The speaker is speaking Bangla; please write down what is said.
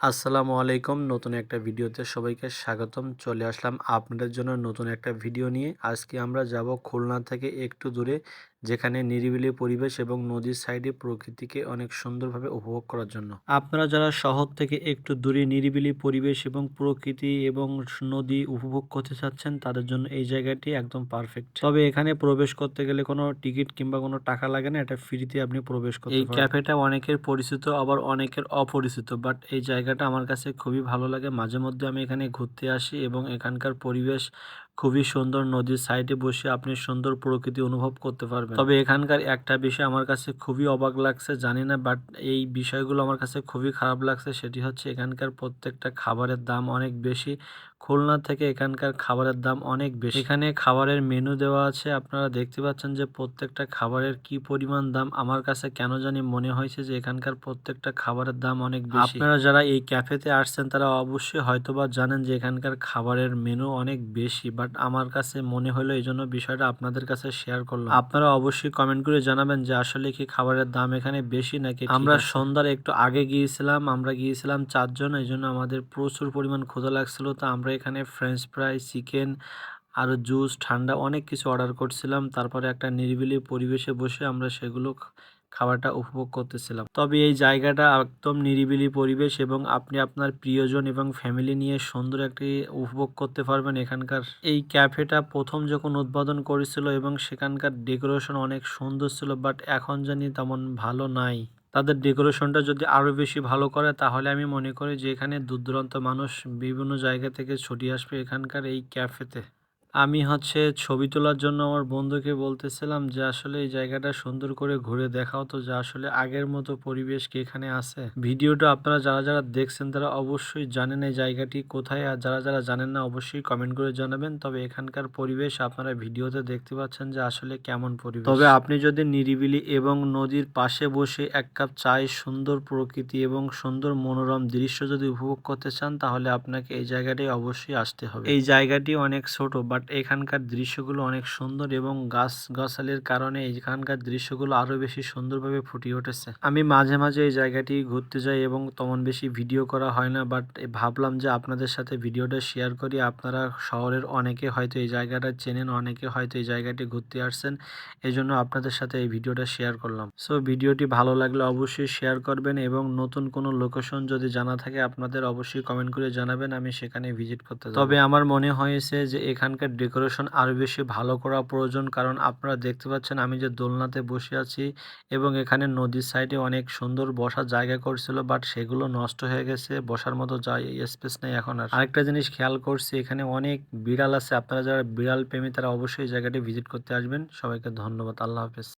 আসসালামু আলাইকুম। নতুন একটা ভিডিওতে সবাইকে স্বাগতম। চলে আসলাম আপনাদের জন্য নতুন একটা ভিডিও নিয়ে। আজকে আমরা যাব খুলনা থেকে একটু দূরে যেখানে নিরিবিলি পরিবেশ এবং নদীর সাইডে প্রকৃতিকে অনেক সুন্দরভাবে উপভোগ করার জন্য। আপনারা যারা শহর থেকে একটু দূরে নিরিবিলি পরিবেশ এবং প্রকৃতি এবং নদী উপভোগ করতে চাচ্ছেন তাদের জন্য এই জায়গাটি একদম পারফেক্ট তবে এখানে প্রবেশ করতে গেলে কোনো টিকিট কিংবা কোনো টাকা লাগে না এটা ফ্রিতে আপনি প্রবেশ করতে এই ক্যাফেটা অনেকের পরিচিত আবার অনেকের অপরিচিত বাট এই জায়গাটা আমার কাছে খুবই ভালো লাগে। মাঝে মধ্যে আমি এখানে ঘুরতে আসি এবং এখানকার পরিবেশ খুবই সুন্দর নদীর সাইডে বসে আপনি সুন্দর প্রকৃতি অনুভব করতে পারবেন। তবে এখানকার একটা বিষয় আমার কাছে খুবই অবাক লাগছে, জানি না বাট এই বিষয়গুলো আমার কাছে খুবই খারাপ লাগছে, সেটি হচ্ছে এখানকার প্রত্যেকটা খাবারের দাম অনেক বেশি। খুলনা থেকে এখানকার খাবারের দাম অনেক বেশি। এখানে খাবারের মেনু দেওয়া আছে, আপনারা দেখতে পাচ্ছেন যে প্রত্যেকটা খাবারের কি পরিমাণ দাম। আমার কাছে কেন জানি মনে হয়েছে যে এখানকার প্রত্যেকটা খাবারের দাম অনেক বেশি। আপনারা যারা এই ক্যাফেতে আসছেন, তারা অবশ্যই হয়তোবা জানেন যে এখানকার খাবারের মেনু অনেক বেশি বাট আমার কাছে মনে হলো এই জন্য বিষয়টা আপনাদের কাছে শেয়ার করলাম। আপনারা অবশ্যই কমেন্ট করে জানাবেন যে আসলে কি খাবারের দাম এখানে বেশি নাকি আমরা সন্ধ্যার একটু আগে গিয়েছিলাম আমরা গিয়েছিলাম চারজন এই জন্য আমাদের প্রচুর পরিমাণ ক্ষুধা লাগছিল। তো আমরা এখানে ফ্রেঞ্চ ফ্রাই চিকেন আরও জুস ঠান্ডা অনেক কিছু অর্ডার করছিলাম। তারপরে একটা নিরিবিলি পরিবেশে বসে আমরা সেগুলো খাবারটা উপভোগ করতেছিলাম। তবে এই জায়গাটা একদম নিরিবিলি পরিবেশ এবং আপনি আপনার প্রিয়জন এবং ফ্যামিলি নিয়ে সুন্দর একটি উপভোগ করতে পারবেন এখানকার। এই ক্যাফেটা প্রথম যখন উদ্বোধন করেছিল এবং সেখানকার ডেকোরেশন অনেক সুন্দর ছিল বাট এখন জানি তেমন ভালো নাই। তাদের ডেকোরেশনটা যদি আরও বেশি ভালো করে, তাহলে আমি মনে করি যে এখানে দূর দূরান্ত মানুষ বিভিন্ন জায়গা থেকে ছুটি আসবে এখানকার এই ক্যাফেতে আমি হচ্ছে ছবি তোলার জন্য আমার বন্ধুকে বলতেছিলাম যে আসলে এই জায়গাটা সুন্দর করে ঘুরে দেখাও তো যে আসলে আগের মতো পরিবেশ কি এখানে আছে? ভিডিওটা আপনারা যারা যারা দেখছেন তারা অবশ্যই জানেন এই জায়গাটি কোথায় আর যারা যারা জানেন না অবশ্যই কমেন্ট করে জানাবেন। তবে এখানকার পরিবেশ আপনারা ভিডিওতে দেখতে পাচ্ছেন যে আসলে কেমন পরিবেশ। তবে আপনি যদি নিরিবিলি এবং নদীর পাশে বসে এক কাপ চায় সুন্দর প্রকৃতি এবং সুন্দর মনোরম দৃশ্য যদি উপভোগ করতে চান তাহলে আপনাকে এই জায়গাটি অবশ্যই আসতে হবে। এই জায়গাটি অনেক ছোট বাট বাট এখানকার দৃশ্যগুলো অনেক সুন্দর এবং গাছ গাছালির কারণে এখানকার দৃশ্যগুলো আরও বেশি সুন্দরভাবে ফুটিয়ে উঠেছে। আমি মাঝে মাঝে এই জায়গাটি ঘুরতে যাই এবং তেমন বেশি ভিডিও করা হয় না, বাট ভাবলাম যে আপনাদের সাথে ভিডিওটা শেয়ার করি। আপনারা শহরের অনেকে হয়তো এই জায়গাটা চেনেন, অনেকে হয়তো এই জায়গাটি ঘুরতে আসছেন এই জন্য আপনাদের সাথে এই ভিডিওটা শেয়ার করলাম। সো ভিডিওটি ভালো লাগলে অবশ্যই শেয়ার করবেন এবং নতুন কোনো লোকেশন যদি জানা থাকে আপনাদের অবশ্যই কমেন্ট করে জানাবেন, আমি সেখানে ভিজিট করতে তবে আমার মনে হয়েছে যে এখানকার ডেকোরেশন আরও বেশি ভালো করা প্রয়োজন। কারণ আপনারা দেখতে পাচ্ছেন আমি যে দোলনাতে বসে আছি এবং এখানে নদীর সাইডে অনেক সুন্দর বসার জায়গা করছিল বাট সেগুলো নষ্ট হয়ে গেছে, বসার মতো স্পেস নেই এখন আর। আরেকটা জিনিস খেয়াল করছি, এখানে অনেক বিড়াল আছে, আপনারা যারা বিড়াল প্রেমী তারা অবশ্যই জায়গাটি ভিজিট করতে আসবেন। সবাইকে ধন্যবাদ, আল্লাহ হাফেজ।